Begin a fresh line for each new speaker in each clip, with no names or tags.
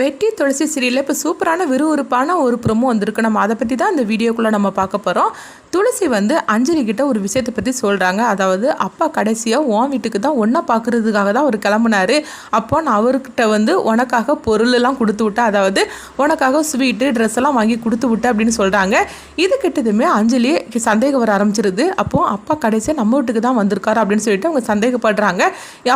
வெட்டி துளசி சீரியலில் இப்போ சூப்பரான விறுவிறுப்பான ஒரு ப்ரொமோ வந்திருக்கு. நம்ம அதை பற்றி தான் இந்த வீடியோக்குள்ளே நம்ம பார்க்க போகிறோம் துளசி வந்து அஞ்சலி கிட்ட ஒரு விஷயத்தை பற்றி சொல்கிறாங்க அதாவது அப்பா கடைசியாக உன் வீட்டுக்கு தான் ஒன்றா பார்க்குறதுக்காக தான் அவர் கிளம்புனாரு. அப்போ நான் அவர்கிட்ட வந்து உனக்காக பொருளெல்லாம் கொடுத்து விட்டேன். அதாவது உனக்காக ஸ்வீட்டு ட்ரெஸ் எல்லாம் வாங்கி கொடுத்து விட்டேன் அப்படின்னு சொல்கிறாங்க இது கிட்டதுமே அஞ்சலி சந்தேகம் வர ஆரம்பிச்சிருது. அப்போது அப்பா கடைசியாக நம்ம வீட்டுக்கு தான் வந்திருக்காரு அப்படின்னு சொல்லிட்டு அவங்க சந்தேகப்படுறாங்க.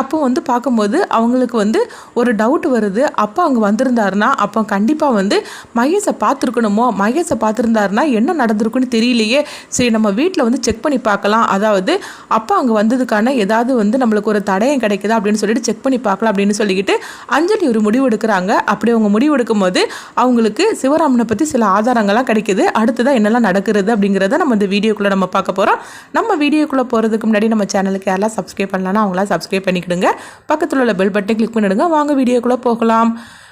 அப்போ வந்து பார்க்கும்போது அவங்களுக்கு வந்து ஒரு டவுட் வருது. அப்பா அங்கே வந்திருந்தாருன்னா அப்போ கண்டிப்பாக வந்து மகேஷை பார்த்துருக்கணுமோ? மகேஷை பார்த்துருந்தாருன்னா என்ன நடந்திருக்குன்னு தெரியலையே. சரி நம்ம வீட்டில் வந்து செக் பண்ணி பார்க்கலாம். அதாவது அப்பா அங்கே வந்ததுக்கான ஏதாவது வந்து நம்மளுக்கு ஒரு தடயம் கிடைக்குதா அப்படின்னு சொல்லிட்டு செக் பண்ணி பார்க்கலாம் அப்படின்னு சொல்லிக்கிட்டு அஞ்சலி ஒரு முடிவு எடுக்கிறாங்க. அப்படி அவங்க முடிவு எடுக்கும் போது அவங்களுக்கு சிவராமனை பற்றி சில ஆதாரங்கள்லாம் கிடைக்குது. அடுத்ததான் என்னெல்லாம் நடக்கிறது அப்படிங்கிறத நம்ம இந்த வீடியோக்குள்ளே நம்ம பார்க்க போகிறோம் நம்ம வீடியோக்குள்ளே போகிறதுக்கு முன்னாடி நம்ம சேனலுக்கு யாரெல்லாம் சப்ஸ்கிரைப் பண்ணலாம்னா அவங்களாம் சப்ஸ்கிரைப் பண்ணிக்கிடுங்க. பக்கத்தில் உள்ள பெல் பட்டன் கிளிக் பண்ணிடுங்க. வாங்க வீடியோக்குள்ளே போகலாம்.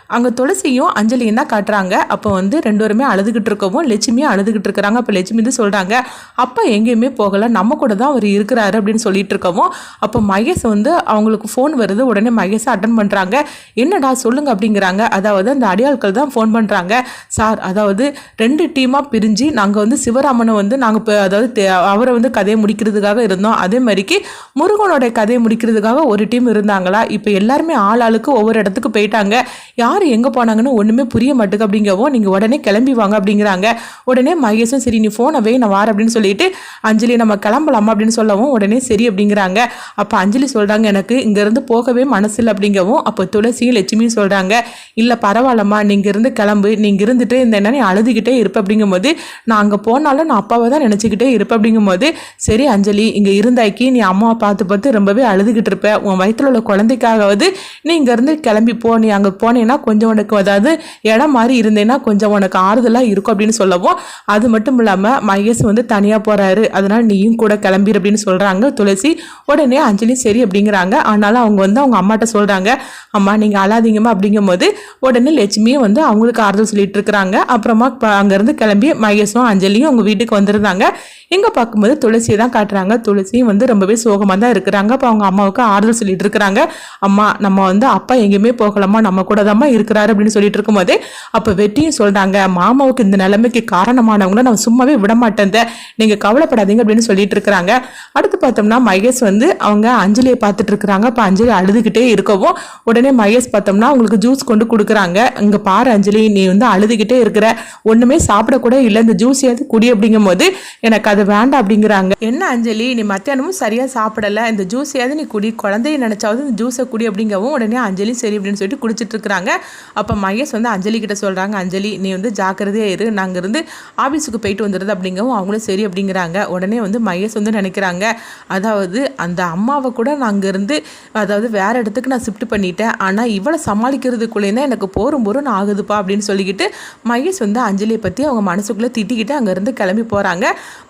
அங்கே துளசியும் அஞ்சலியும் தான் காட்டுறாங்க. அப்போ வந்து ரெண்டு பேருமே அழுதுகிட்டு இருக்கவும் லட்சுமியும் அழுதுகிட்டு இருக்கிறாங்க. அப்போ லட்சுமி வந்து சொல்கிறாங்க அப்பா எங்கேயுமே போகலை. நம்ம கூட தான் அவர் இருக்கிறாரு அப்படின்னு சொல்லிட்டு இருக்கவும் அப்போ மகேஷ் வந்து அவங்களுக்கு ஃபோன் வருது. உடனே மகேஷை அட்டன் பண்ணுறாங்க என்னடா சொல்லுங்க அப்படிங்கிறாங்க. அதாவது அந்த அடியாட்கள் தான் ஃபோன் பண்ணுறாங்க சார் அதாவது ரெண்டு டீமாக பிரிஞ்சு நாங்கள் வந்து சிவராமனை வந்து நாங்கள் இப்போ அதாவது தே- அவரை வந்து கதையை முடிக்கிறதுக்காக இருந்தோம். அதே மாதிரிக்கு முருகனோட கதையை முடிக்கிறதுக்காக ஒரு டீம் இருந்தாங்களா? இப்போ எல்லாருமே ஆள் ஆளுக்கு ஒவ்வொரு இடத்துக்கு போயிட்டாங்க. யார் எங்கே போனாங்கன்னு ஒன்றுமே புரிய மாட்டுக்கு அப்படிங்கவும் நீங்கள் உடனே கிளம்பி வாங்க அப்படிங்கிறாங்க. உடனே மகேஷும் சரி நீ ஃபோனை வே நான் வார அப்படின்னு சொல்லிட்டு அஞ்சலி நம்ம கிளம்பலாமா? அப்படின்னு சொல்லவும் உடனே சரி அப்படிங்கிறாங்க. அப்போ அஞ்சலி சொல்கிறாங்க எனக்கு இங்கேருந்து போகவே மனசில்லை அப்படிங்கவும் அப்போ துளசியும் லட்சுமியும் சொல்கிறாங்க இல்லை பரவாயில்லம்மா நீங்கள் இருந்து கிளம்பு நீங்கள் இருந்துட்டு இந்த என்ன நீ அழுதுகிட்டே இருப்ப அப்படிங்கும்போது நான் அங்கே போனாலும் நான் அப்பாவை தான் நினச்சிக்கிட்டே இருப்பேன் அப்படிங்கும்போது சரி அஞ்சலி இங்கே இருந்தாக்கி நீ அம்மாவை பார்த்து பார்த்து ரொம்பவே அழுதுகிட்டு இருப்ப உன் வயிற்றுல உள்ள குழந்தைக்காகவது நீ இங்கேருந்து கிளம்பி போ நீ அங்கே போனேன்னா கொஞ்சம் உனக்கு அதாவது இடம் மாதிரி இருந்தேன்னா கொஞ்சம் உனக்கு ஆறுதலாக இருக்கும் அப்படின்னு சொல்லவும். அது மட்டும் இல்லாமல் மகேஷ் வந்து தனியாக போகிறாரு அதனால் நீயும் கூட கிளம்பிடு அப்படின்னு சொல்கிறாங்க துளசி உடனே அஞ்சலி சரி அப்படிங்கிறாங்க. ஆனாலும் அவங்க வந்து அவங்க அம்மாட்ட சொல்கிறாங்க அம்மா நீங்கள் அழாதீங்கம்மா அப்படிங்கும்போது உடனே லட்சுமியும் வந்து அவங்களுக்கு ஆறுதல் சொல்லிட்டு இருக்கிறாங்க. அப்புறமா அங்கேருந்து கிளம்பி மகேஷும் அஞ்சலியும் அவங்க வீட்டுக்கு வந்திருந்தாங்க. இங்கே பார்க்கும்போது துளசியை தான் காட்டுறாங்க. துளசியும் வந்து ரொம்பவே சோகமாக தான் இருக்கிறாங்க. அப்போ அவங்க அம்மாவுக்கு ஆறுதல் சொல்லிட்டு இருக்கிறாங்க. அம்மா நம்ம வந்து அப்பா எங்கேயுமே போகலாமா நம்ம கூட தாம்மா இருக்கிறாரு அப்படின்னு சொல்லிட்டு இருக்கும்போது அப்போ வெட்டியும் சொல்கிறாங்க மாமாவுக்கு இந்த நிலைமைக்கு காரணமானவங்கள நான் சும்மாவே விட மாட்டேன் நீங்கள் கவலைப்படாதீங்க அப்படின்னு சொல்லிட்டு இருக்கிறாங்க. அடுத்து பார்த்தோம்னா மகேஷ் வந்து அவங்க அஞ்சலியை பார்த்துட்டு இருக்கிறாங்க. அப்போ அஞ்சலி அழுதுகிட்டே இருக்கவும் உடனே மகேஷ் பார்த்தோம்னா அவங்களுக்கு ஜூஸ் கொண்டு கொடுக்குறாங்க. இங்கே பாரு அஞ்சலி நீ வந்து அழுதுகிட்டே இருக்கிற ஒன்றுமே சாப்பிடக்கூட இல்லை. இந்த ஜூஸ் ஏது குடி அப்படிங்கும்போது எனக்கு அது வேண்டாம் அப்படிங்கிறாங்க. என்ன அஞ்சலி நீ மத்தியானமும் சரியாக சாப்பிடலை. இந்த ஜூஸ் நீ குடி. குழந்தைய நினச்சாவது இந்த ஜூஸை குடி அப்படிங்கவும் உடனே அஞ்சலி சரி அப்படின்னு சொல்லிட்டு குடிச்சிட்டு இருக்கிறாங்க. அப்போ மகேஷ் வந்து அஞ்சலி கிட்ட சொல்கிறாங்க அஞ்சலி நீ வந்து ஜாக்கிரதையாக இரு நாங்கள் இருந்து ஆஃபீஸுக்கு போயிட்டு வந்துடுது அப்படிங்கவும் அவங்களும் சரி அப்படிங்கிறாங்க. உடனே வந்து மகேஷ் வந்து நினைக்கிறாங்க அதாவது அந்த அம்மாவை கூட நான் அங்கேருந்து அதாவது வேறு இடத்துக்கு நான் ஷிஃப்ட் பண்ணிட்டேன். ஆனால் இவளை சமாளிக்கிறதுக்குள்ளே தான் எனக்கு போரும் போரும் ஆகுதுப்பா அப்படின்னு சொல்லிக்கிட்டு மகேஷ் வந்து அஞ்சலியை பற்றி அவங்க மனசுக்குள்ளே திட்டிக்கிட்டு அங்கேருந்து கிளம்பி போகிறாங்க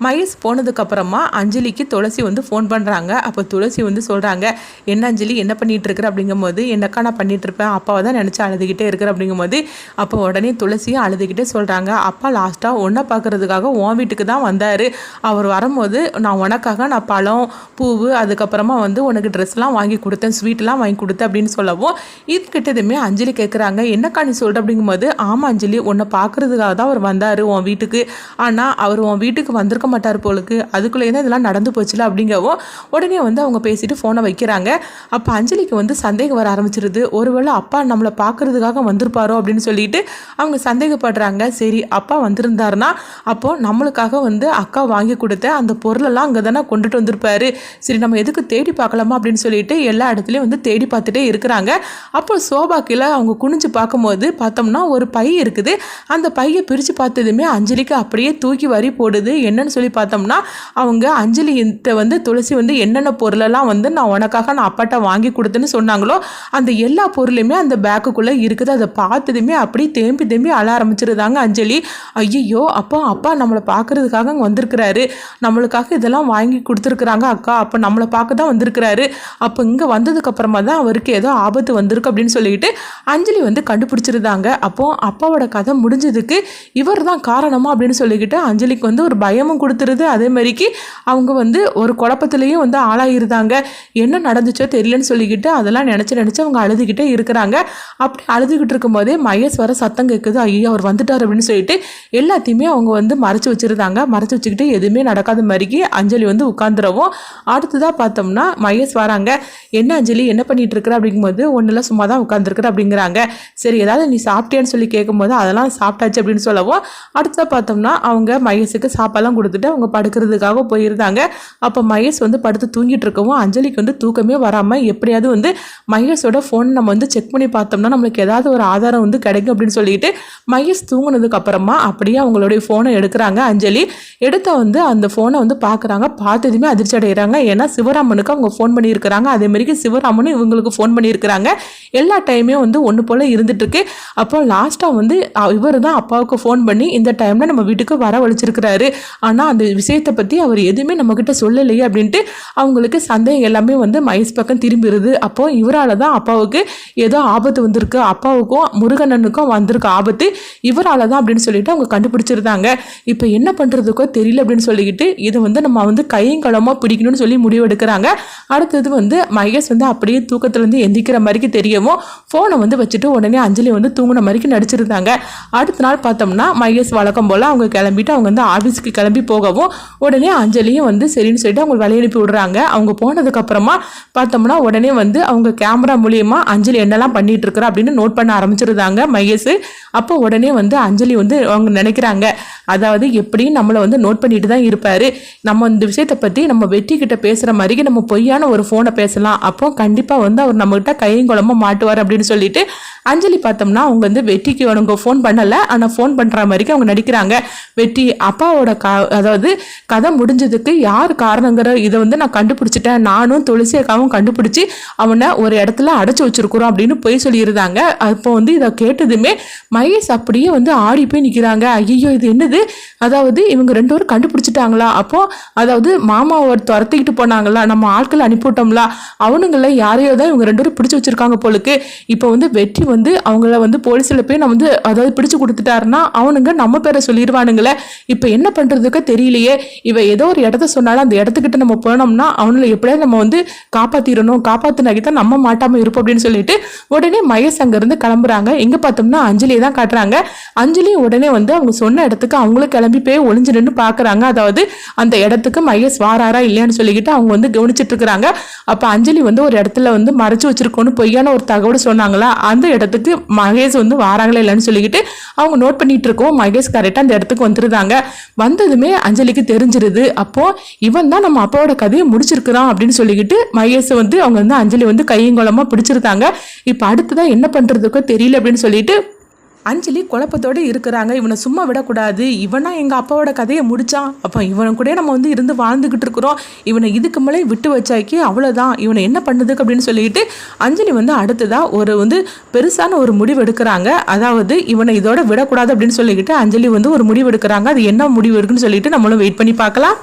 மகேஷ் போனதுக்கப்புறமா அஞ்சலிக்கு துளசி வந்து ஃபோன் பண்ணுறாங்க அப்போ துளசி வந்து சொல்கிறாங்க என்ன அஞ்சலி என்ன பண்ணிகிட்டு இருக்கிற? அப்படிங்கும்போது என்னக்கா நான் பண்ணிகிட்ருப்பேன் அப்பாவை தான் நினச்சி அழுதுகிட்டே இருக்கிற அப்படிங்கும்போது அப்போ உடனே துளசியும் அழுதுகிட்டே சொல்கிறாங்க அப்பா லாஸ்ட்டாக ஒன்றை பார்க்குறதுக்காக உன் வீட்டுக்கு தான் வந்தார். அவர் வரும்போது நான் உனக்காக நான் பழம் பூவு அதுக்கப்புறமா வந்து உனக்கு ட்ரெஸ்லாம் வாங்கி கொடுத்தேன் ஸ்வீட்லாம் வாங்கி கொடுத்தேன் அப்படின்னு சொல்லவும் இது கிட்டதுமே அஞ்சலி கேட்குறாங்க என்னக்கா நீ சொல்கிற அப்படிங்கும்போது ஆமாம் அஞ்சலி உன்னை பார்க்கறதுக்காக தான் அவர் வந்தார் உன் வீட்டுக்கு. ஆனால் அவர் உன் வீட்டுக்கு வந்திருக்க மாட்டார் போலுக்கு. அதுக்குள்ளேயே தான் இதெல்லாம் நடந்து போச்சுல அப்படிங்கவும் உடனே வந்து அவங்க பேசிட்டு ஃபோனை வைக்கிறாங்க. அப்போ அஞ்சலிக்கு வந்து சந்தேகம் வர ஆரம்பிச்சிருது. ஒருவேளை அப்பா நம்மளை பார்க்கறதுக்காக வந்திருப்பாரோ அப்படின்னு சொல்லிட்டு அவங்க சந்தேகப்படுறாங்க. சரி அப்பா வந்திருந்தாருன்னா அப்போ நம்மளுக்காக வந்து அக்கா வாங்கி கொடுத்த அந்த பொருளெல்லாம் அங்கே தானே கொண்டுட்டு வந்திருப்பாரு. சரி நம்ம எதுக்கு தேடி பார்க்கலாமா அப்படின்னு சொல்லிட்டு எல்லா இடத்துலையும் வந்து தேடி பார்த்துட்டே இருக்கிறாங்க. அப்போ சோபா கீழே அவங்க குனிஞ்சு பார்க்கும்போது பார்த்தோம்னா ஒரு பை இருக்குது. அந்த பையை பிரித்து பார்த்ததுமே அஞ்சலிக்கு அப்படியே தூக்கி வரி போடுது. என்னன்னு சொல்லி பார்த்தோம்னா அவங்க அஞ்சலி வந்து துளசி வந்து என்னென்ன பொருளெல்லாம் வந்து நான் உனக்காக நான் அப்பாட்ட வாங்கி கொடுத்தேன்னு சொன்னாங்களோ அந்த எல்லா பொருளுமே அந்த பேக்குக்குள்ளே இருக்குது. அதை பார்த்ததுமே அப்படியே தேம்பி தேம்பி அழ ஆரம்பிச்சிருந்தாங்க அஞ்சலி. ஐயோ அப்போ அப்பா நம்மளை பார்க்கறதுக்காக அங்கே வந்திருக்கிறாரு. நம்மளுக்காக இதெல்லாம் வாங்கி கொடுத்துருக்குறாங்க அக்கா. அப்போ நம்மளை பார்க்க தான் வந்திருக்கிறாரு. அப்போ இங்கே வந்ததுக்கப்புறமா தான் அவருக்கு ஏதோ ஆபத்து வந்திருக்கு அப்படின்னு சொல்லிட்டு அஞ்சலி வந்து கண்டுபிடிச்சிருந்தாங்க. அப்போ அப்பாவோட கதை முடிஞ்சதுக்கு இவர் தான் காரணமா அப்படின்னு சொல்லிக்கிட்டு அஞ்சலிக்கு வந்து ஒரு பயமும் கொடுத்துருது. அதே மாதிரிக்கு அவங்க வந்து ஒரு குழப்பத்திலையும் வந்து ஆளாகிருந்தாங்க என்ன நடந்துச்சோ தெரியலன்னு சொல்லிக்கிட்டு அதெல்லாம் நினச்சி நினச்சி அவங்க அழுதுகிட்டே இருக்கிறாங்க. அப்படி அழுதுகிட்டு இருக்கும்போதே மகேஷ் வர சத்தம் கேட்குது ஐயோ அவர் வந்துட்டார் அப்படின்னு சொல்லிட்டு எல்லாத்தையுமே அவங்க வந்து மறைச்சு வச்சிருந்தாங்க. மறைச்சு வச்சுக்கிட்டு எதுவுமே நடக்காத மாதிரிக்கு அஞ்சலி வந்து உட்காந்துடவும் அடுத்ததாக பார்த்தோம்னா மகேஷ் வராங்க. என்ன அஞ்சலி? என்ன பண்ணிட்டு இருக்கிற? அப்படிங்கும்போது ஒன்றும் சும்மா தான் உட்காந்துருக்குற அப்படிங்கிறாங்க. சரி ஏதாவது நீ சாப்பிட்டியான்னு சொல்லி கேட்கும்போது அதெல்லாம் சாப்பிட்டாச்சு அப்படின்னு சொல்லவும் அடுத்ததாக பார்த்தோம்னா அவங்க மகேஷுக்கு சாப்பாடுலாம் கொடுத்துட்டு அவங்க படுக்கிறதுக்காக போயிருந்தாங்க. அப்போ மகேஷ் வந்து படுத்து தூங்கிட்டு இருக்கவும் அஞ்சலிக்கு வந்து தூக்கமே வராமல் எப்படியாவது வந்து மகேஷோட ஃபோன் நம்ம வந்து செக் பண்ணி பார்த்தோம்னா நம்மளுக்கு ஏதாவது ஒரு ஆதாரம் வந்து கிடைக்கும் அப்படின்னு சொல்லிட்டு மகேஷ் தூங்கினதுக்கு அப்புறமா அப்படியே அவங்களுடைய ஃபோனை எடுக்கிறாங்க. அஞ்சலி எடுத்த வந்து அந்த ஃபோனை வந்து பார்க்குறாங்க பார்த்ததுமே அதிர்ச்சி அடைகிறாங்க ஏன்னா சிவராமனுக்கு அவங்க ஃபோன் பண்ணியிருக்கிறாங்க. அதே சிவராமனும் இவங்களுக்கு ஃபோன் பண்ணியிருக்கிறாங்க. எல்லா டைமே வந்து ஒன்று போல் இருந்துட்டுருக்கு. அப்போ லாஸ்ட்டாக வந்து இவர் தான் அப்பாவுக்கு ஃபோன் பண்ணி இந்த டைமில் நம்ம வீட்டுக்கு வரவழைச்சிருக்கிறாரு. ஆனால் அந்த விஷயத்தை பற்றி அவர் எதுவுமே நம்மக்கிட்ட சொல்லலையே அப்படின்ட்டு அவங்களுக்கு சந்தேகம் எல்லாமே வந்து மகேஷ் பக்கம் திரும்பிடுது அப்போது இவரால் தான் அப்பாவுக்கு ஏதோ ஆபத்து வந்திருக்கு. அப்பாவுக்கும் முருகனனுக்கும் வந்திருக்க ஆபத்து. இவரால் தான் அப்படின்னு சொல்லிட்டு அவங்க கண்டுபிடிச்சிருந்தாங்க. இப்போ என்ன பண்ணுறதுக்கோ தெரியல அப்படின்னு சொல்லிக்கிட்டு இதை வந்து நம்ம வந்து கையங்களமாக பிடிக்கணும்னு சொல்லி முடிவெடுக்கிறாங்க. அடுத்தது வந்து மகேஷ் வந்து அப்படியே தூக்கத்துலேருந்து எந்திக்கிற மாதிரிக்கு தெரியவும் ஃபோனை வந்து வச்சுட்டு உடனே அஞ்சலி வந்து தூங்கின மாதிரிக்கு நடிச்சிருந்தாங்க. அடுத்த நாள் பார்த்தோம்னா மகேஷ் வழக்கம் போல் அவங்க கிளம்பிட்டு அவங்க வந்து ஆஃபீஸ்க்கு கிளம்பி போகவும் உடனே அஞ்சலியும் வந்து சரின்னு சொல்லிட்டு அவங்க வழியனுப்பி விடுறாங்க. அவங்க போனதுக்கப்புறமா பார்த்தோம்னா உடனே வந்து அவங்க கேமரா மூலியமாக அஞ்சலி என்னெல்லாம் பண்ணிகிட்டு இருக்கிறா அப்படின்னு நோட் பண்ண ஆரம்பிச்சிருந்தாங்க மகேஷ். அப்போ உடனே வந்து அஞ்சலி வந்து அவங்க நினைக்கிறாங்க. அதாவது எப்படியும் நம்மளை வந்து நோட் பண்ணிட்டு தான் இருப்பார். நம்ம இந்த விஷயத்தை பற்றி நம்ம வெற்றி கிட்ட பேசுகிற மாதிரிக்கு நம்ம பொய்யான ஒரு ஃபோனை பேசலாம். அப்போ கண்டிப்பாக வந்து அவர் நம்மகிட்ட குழம்பு மாட்டுவார் அப்படின்னு சொல்லிட்டு அஞ்சலி பார்த்தோம்னா அவங்க வந்து வெற்றிக்கு அவங்க ஃபோன் பண்ணலை. ஆனால் ஃபோன் பண்ணுற மாதிரிக்கு அவங்க நடிக்கிறாங்க. வெற்றி அப்பாவோட கா அதாவது கதை முடிஞ்சதுக்கு யார் காரணங்கிற இதை வந்து நான் கண்டுபிடிச்சிட்டேன். நானும் துளசி அக்காவும் கண்டுபிடிச்சி அவனை ஒரு இடத்துல அடைச்சி வச்சிருக்கிறோம் அப்படின்னு பொய் சொல்லியிருந்தாங்க. அப்போ வந்து இதை கேட்டதுமே மகேஷ் அப்படியே வந்து ஆடி போய் நிற்கிறாங்க ஐயோ இது என்னது? அதாவது இவங்க ரெண்டு பேரும் கண்டுபிடிச்சிட்டாங்களா? அப்போ அதாவது மாமாவை துரத்திக்கிட்டு போனாங்களா? நம்ம ஆட்கள் அனுப்பிவிட்டோம்ல. அவனுங்கள யாரையோ தான் இவங்க ரெண்டு பேரும் பிடிச்சி வச்சிருக்காங்க போலுக்கு. இப்போ வந்து வெற்றி வந்து அவங்கள வந்து போலீஸில் போய் நம்ம வந்து அதாவது பிடிச்சு கொடுத்துட்டாருன்னா அவனுங்க நம்ம பேரை சொல்லிடுவானுங்களே. இப்போ என்ன பண்ணுறதுக்கு தெரியலையே. இவ ஏதோ ஒரு இடத்த சொன்னாலும் அந்த இடத்துக்கிட்ட நம்ம போனோம்னா அவனில் எப்படியாவது நம்ம வந்து காப்பாற்றிடணும் காப்பாற்றினாக்கி தான் நம்ம மாட்டாமல் இருப்போம் அப்படின்னு சொல்லிட்டு உடனே மகேஷ் அங்கேருந்து கிளம்புறாங்க. எங்கே பார்த்தோம்னா அஞ்சலியை தான் காட்டுறாங்க. அஞ்சலி உடனே வந்து அவங்க சொன்ன இடத்துக்கு அவங்களும் கிளம்பி போய் ஒளிஞ்சு நின்று பார்க்குறாங்க. அதாவது அந்த இடத்துக்கு மகேஷ் வாராரா இல்லையான்னு சொல்லிக்கிட்டு அவங்க வந்து கவனிச்சிட்டு இருக்கிறாங்க. அப்போ அஞ்சலி வந்து ஒரு இடத்துல வந்து மறைச்சு வச்சிருக்கோன்னு பொய்யான ஒரு தகவல் சொன்னாங்களா? அந்த இடத்துக்கு மகேஷ் வந்து வாராங்களா இல்லைன்னு சொல்லிக்கிட்டு அவங்க நோட் பண்ணிட்டு இருக்கோம் மகேஷ் கரெக்டாக அந்த இடத்துக்கு வந்துருந்தாங்க வந்ததுமே அஞ்சலிக்கு தெரிஞ்சிருது. அப்போ இவன் தான் நம்ம அப்பாவோட கதையை முடிச்சிருக்கிறான் அப்படின்னு சொல்லிக்கிட்டு மகேஷை வந்து அவங்க வந்து அஞ்சலி வந்து கையங்கோலமாக பிடிச்சிருந்தாங்க. இப்போ அடுத்ததான் என்ன பண்ணுறதுக்கோ தெரியல அப்படின்னு சொல்லிட்டு அஞ்சலி குழப்பத்தோடு இருக்கிறாங்க. இவனை சும்மா விடக்கூடாது. இவனா எங்கள் அப்பாவோட கதையை முடித்தான் அப்போ இவனை கூட நம்ம வந்து இருந்து வாழ்ந்துக்கிட்டு இருக்கிறோம். இவனை இதுக்கு மேலே விட்டு வச்சாக்கி அவ்வளோதான் இவனை என்ன பண்ணுதுக்கு அப்படின்னு சொல்லிட்டு அஞ்சலி வந்து அடுத்ததாக ஒரு வந்து பெருசான ஒரு முடிவு எடுக்கிறாங்க. அதாவது இவனை இதோட விடக்கூடாது அப்படின்னு சொல்லிக்கிட்டு அஞ்சலி வந்து ஒரு முடிவு எடுக்கிறாங்க. அது என்ன முடிவு இருக்குன்னு சொல்லிட்டு நம்மளும் வெயிட் பண்ணி பார்க்கலாம்.